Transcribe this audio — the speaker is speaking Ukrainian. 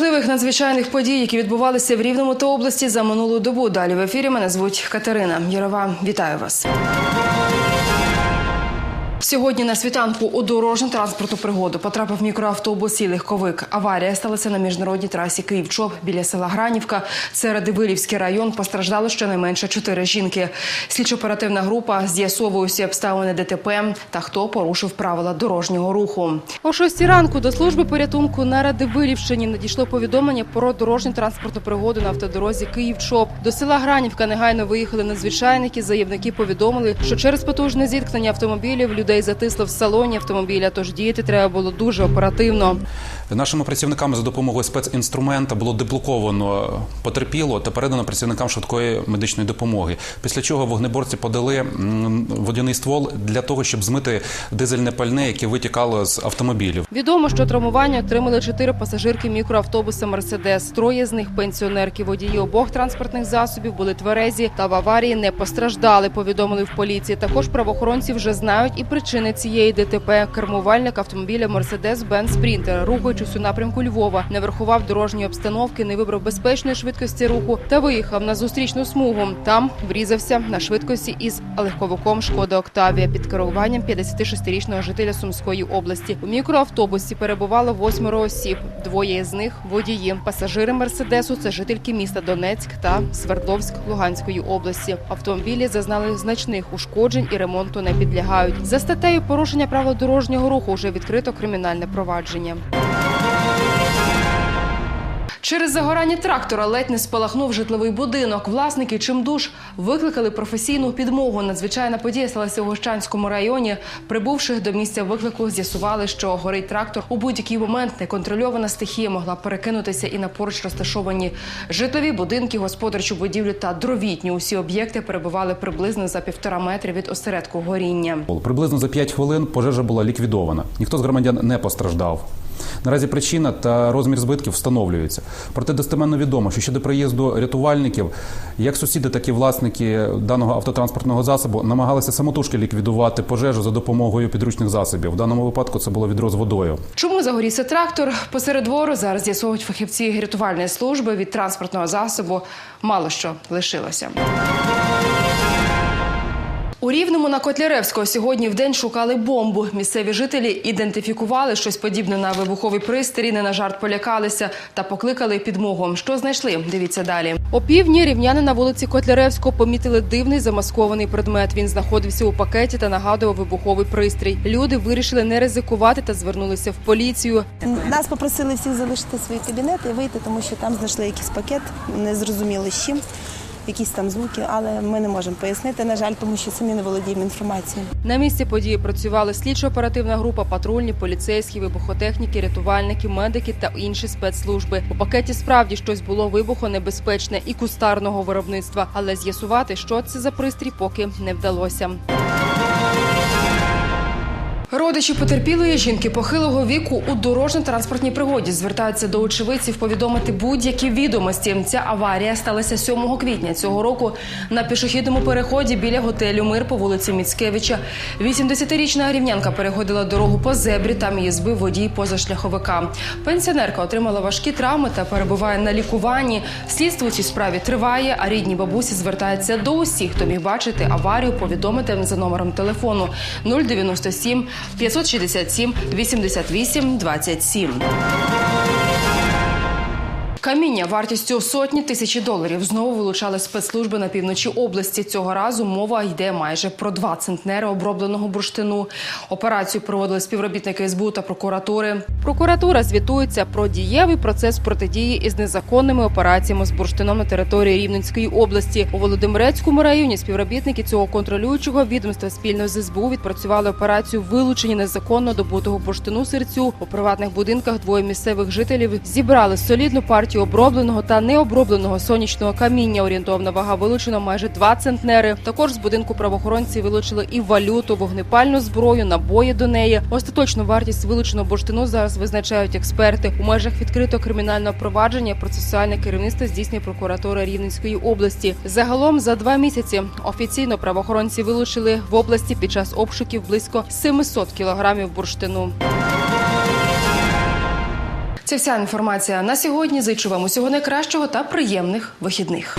надзвичайних подій, які відбувалися в Рівному та області за минулу добу. Далі в ефірі мене звуть Катерина Ярова. Вітаю вас. Сьогодні на світанку у дорожню транспортну пригоду потрапив мікроавтобус і легковик. Аварія сталася на міжнародній трасі Київ-Чоп біля села Гранівка. Це Радивилівський район. Постраждало щонайменше чотири жінки. Слідчо-оперативна група з'ясовує усі обставини ДТП та хто порушив правила дорожнього руху. О 6 ранку до служби порятунку на Радивилівщині надійшло повідомлення про дорожню транспортну пригоду на автодорозі Київ-Чоп. До села Гранівка негайно виїхали надзвичайники. Заявники повідомили, що через потужне зіткнення автомобілів людей затисло в салоні автомобіля, тож діяти треба було дуже оперативно. Нашими працівниками за допомогою спецінструмента було деблоковано потерпіло та передано працівникам швидкої медичної допомоги. Після чого вогнеборці подали водяний ствол для того, щоб змити дизельне пальне, яке витікало з автомобілів. Відомо, що травмування отримали чотири пасажирки мікроавтобуса Мерседес. Троє з них пенсіонерки. Водії обох транспортних засобів були тверезі та в аварії не постраждали. Повідомили в поліції. Також правоохоронці вже знають і причини цієї ДТП. Кермувальник автомобіля Мерседес Бен Спрінтер, рухаючись у напрямку Львова, не врахував дорожньої обстановки, не вибрав безпечної швидкості руху та виїхав на зустрічну смугу. Там врізався на швидкості із легковиком Шкода Октавія під керуванням 56-річного жителя Сумської області. У мікроавтобусі перебувало восьмеро осіб. Двоє з них водії. Пасажири Мерседесу це жительки міста Донецьк та Свердловськ Луганської області. Автомобілі зазнали значних ушкоджень і ремонту не підлягають. За статтею порушення правил дорожнього руху вже відкрито кримінальне провадження. Через загорання трактора ледь не спалахнув житловий будинок. Власники чимдуж викликали професійну підмогу. Надзвичайна подія сталася у Гощанському районі. Прибувши до місця виклику, з'ясували, що горить трактор. У будь-який момент неконтрольована стихія могла перекинутися і на поруч розташовані житлові будинки, господарчу будівлю та дровітню. Усі об'єкти перебували приблизно за півтора метри від осередку горіння. Приблизно за 5 хвилин пожежа була ліквідована. Ніхто з громадян не постраждав. Наразі причина та розмір збитків встановлюються. Проте достеменно відомо, що щодо приїзду рятувальників, як сусіди, так і власники даного автотранспортного засобу намагалися самотужки ліквідувати пожежу за допомогою підручних засобів. В даному випадку це було відро з водою. Чому загорівся трактор посеред двору? Зараз з'ясовують фахівці рятувальної служби від транспортного засобу. Мало що лишилося. У Рівному на Котляревського сьогодні в день шукали бомбу. Місцеві жителі ідентифікували щось подібне на вибуховий пристрій, не на жарт полякалися та покликали підмогу. Що знайшли? Дивіться далі. О півдні рівняни на вулиці Котляревського помітили дивний замаскований предмет. Він знаходився у пакеті та нагадував вибуховий пристрій. Люди вирішили не ризикувати та звернулися в поліцію. Нас попросили всіх залишити свої кабінети і вийти, тому що там знайшли якийсь пакет, не зрозуміли з чим, якісь там звуки, але ми не можемо пояснити, на жаль, тому що самі не володіємо інформацією. На місці події працювали слідчо-оперативна група, патрульні, поліцейські, вибухотехніки, рятувальники, медики та інші спецслужби. У пакеті справді щось було вибухонебезпечне і кустарного виробництва, але з'ясувати, що це за пристрій, поки не вдалося. Родичі потерпілої жінки похилого віку у дорожньо-транспортній пригоді звертаються до очевидців повідомити будь-які відомості. Ця аварія сталася 7 квітня цього року на пішохідному переході біля готелю Мир по вулиці Міцкевича. 80-річна рівнянка переходила дорогу по зебрі. Там її збив водій позашляховика. Пенсіонерка отримала важкі травми та перебуває на лікуванні. Слідство у цій справі триває. А рідні бабусі звертаються до усіх, хто міг бачити аварію. Повідомити за номером телефону 097 567 88 27. Каміння вартістю сотні тисячі доларів знову вилучали спецслужби на півночі області. Цього разу мова йде майже про два центнери обробленого бурштину. Операцію проводили співробітники СБУ та прокуратури. Прокуратура звітується про дієвий процес протидії із незаконними операціями з бурштином на території Рівненської області. У Володимирецькому районі співробітники цього контролюючого відомства спільно з СБУ відпрацювали операцію вилучення незаконно добутого бурштину серцю. У приватних будинках двоє місцевих жителів зібрали солідну партію обробленого та необробленого сонячного каміння. Орієнтовна вага вилучена майже 2 центнери. Також з будинку правоохоронці вилучили і валюту, вогнепальну зброю, набої до неї. Остаточну вартість вилученого бурштину зараз визначають експерти. У межах відкритого кримінального провадження процесуальне керівництво здійснює прокуратура Рівненської області. Загалом за два місяці офіційно правоохоронці вилучили в області під час обшуків близько 700 кілограмів бурштину. Це вся інформація на сьогодні. Зичу вам усього найкращого та приємних вихідних.